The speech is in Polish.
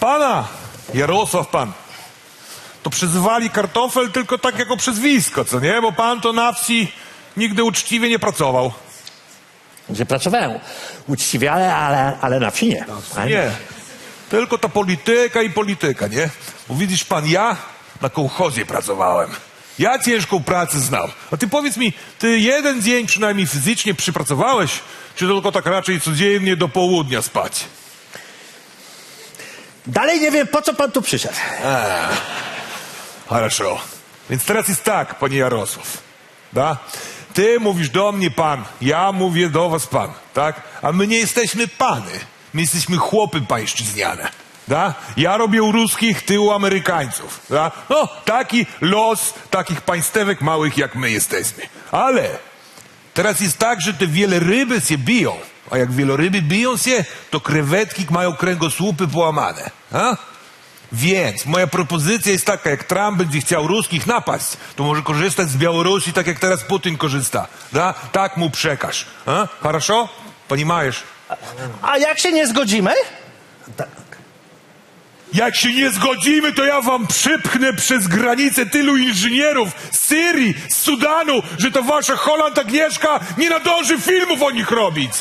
Pana, Jarosław pan, to przyzywali kartofel tylko tak jako przezwisko, co nie? Bo pan to na wsi nigdy uczciwie nie pracował. Gdzie pracowałem uczciwie, ale, ale, ale na wsi nie. Nie. Tylko ta polityka i polityka, nie? Bo widzisz pan, ja na kołchozie pracowałem. Ja ciężką pracę znam. A ty powiedz mi, ty jeden dzień przynajmniej fizycznie przypracowałeś, czy tylko tak raczej codziennie do południa spać? Dalej nie wiem, po co pan tu przyszedł. Хорошо. Więc teraz jest tak, panie Jarosław. Da? Ty mówisz do mnie pan, ja mówię do was pan, tak? A my nie jesteśmy pany. My jesteśmy chłopy pańszczyzniane. Da? Ja robię u ruskich, ty u Amerykańców. Da? No, taki los takich państewek małych jak my jesteśmy. Ale teraz jest tak, że te wiele ryby się biją. A jak wieloryby biją się, to krewetki mają kręgosłupy połamane. A? Więc moja propozycja jest taka, jak Trump będzie chciał ruskich napaść, to może korzystać z Białorusi tak jak teraz Putin korzysta. Da? Tak mu przekaż. A? Хорошо? Понимаешь? A jak się nie zgodzimy? Jak się nie zgodzimy, to ja wam przypchnę przez granicę tylu inżynierów z Syrii, z Sudanu, że to wasza Holand Agnieszka nie nadąży filmów o nich robić.